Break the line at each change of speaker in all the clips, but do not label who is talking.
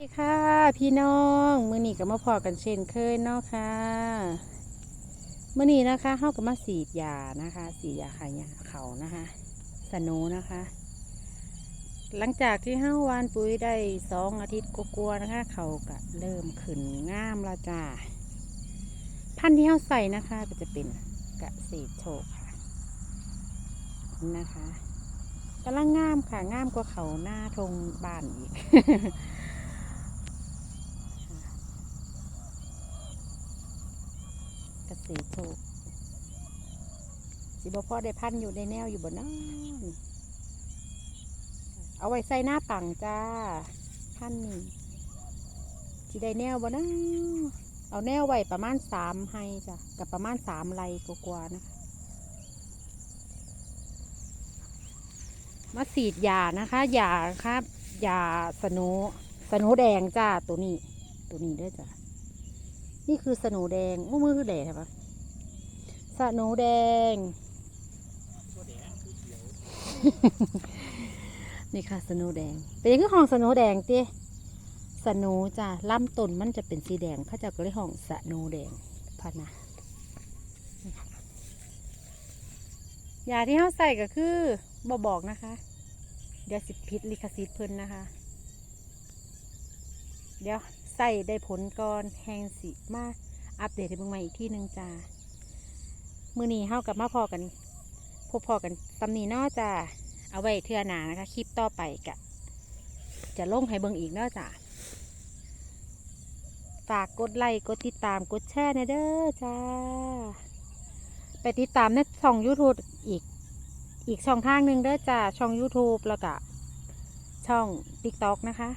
สวัสดีค่ะพี่น้องมื้อนี้ก็มาพอกันเช่นเคยเนาะค่ะมื้อนี้นะคะเฮาก็มาสีดยานะคะสีดยาขายาเขานะคะสโนนะคะ หลังจากที่เฮาวานปุ๋ยได้สองอาทิตย์กลัวๆนะคะ เขาก็เริ่มขึ้นงามแล้วจ้าพันธุ์ที่เฮาใส่นะคะ ก็จะเป็นกะเศษโชคค่ะนะคะกำลังงามค่ะงามกว่าเขาหน้าทงบ้านอีก กษตรโชคสิบพ่อได้พันอยู่ในแนวอยู่บนนั้นเอาไว้ใส่หน้าปังจ้า พันนี่สิได้แนวบนนั้นเอาแนวไว้ประมาณสามให้จ้ะกับประมาณสามไรกว่าๆนะมาสีดยานะคะยาครับยาสโนสโนแดงจ้าตัวนี้ ตัวนี้ด้วยจ้ะ นี่คือสโหนูแดงมือมือคือแดงใช่ปะสโหนูแดง นี่ค่ะสโหนูแดง เป็นยังคือห้องสโหนูแดงเต้สโหนูจ้ะลำต้นมันจะเป็นสีแดงเขาเจะก็เลยห้องสโหนูแดงพัดนะนี่ค่ะยาที่เขาใส่ก็คือบอบอกนะคะ เดี๋ยวสิพิษลิขสิทธิ์เพิ่นนะคะ เดี๋ยว ใส่ได้ผลก่อนแหงสิมาอัปเดตให้เบิ่งใหม่อีกที่หนึ่งจ้ามือนี้เฮากับมาพอกัน พบพอกันตำนี้นอจ้าเอาไว้เทื่อหนานะคะ คลิปต่อไปกะ จะลงให้เบิ่งอีกนอจ้าฝากกดไลค์กดติดตามกดแชร์ในเด้อจ้า ไปติดตามในช่อง YouTube อีกอีกช่องทางหนึ่งเด้อจ้าช่อง YouTube แล้วก็ช่อง TikTok นะคะ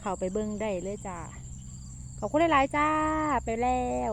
เข้าไปเบิ่งได้เลยจ้า ขอบคุณหลายๆจ้า ไปแล้ว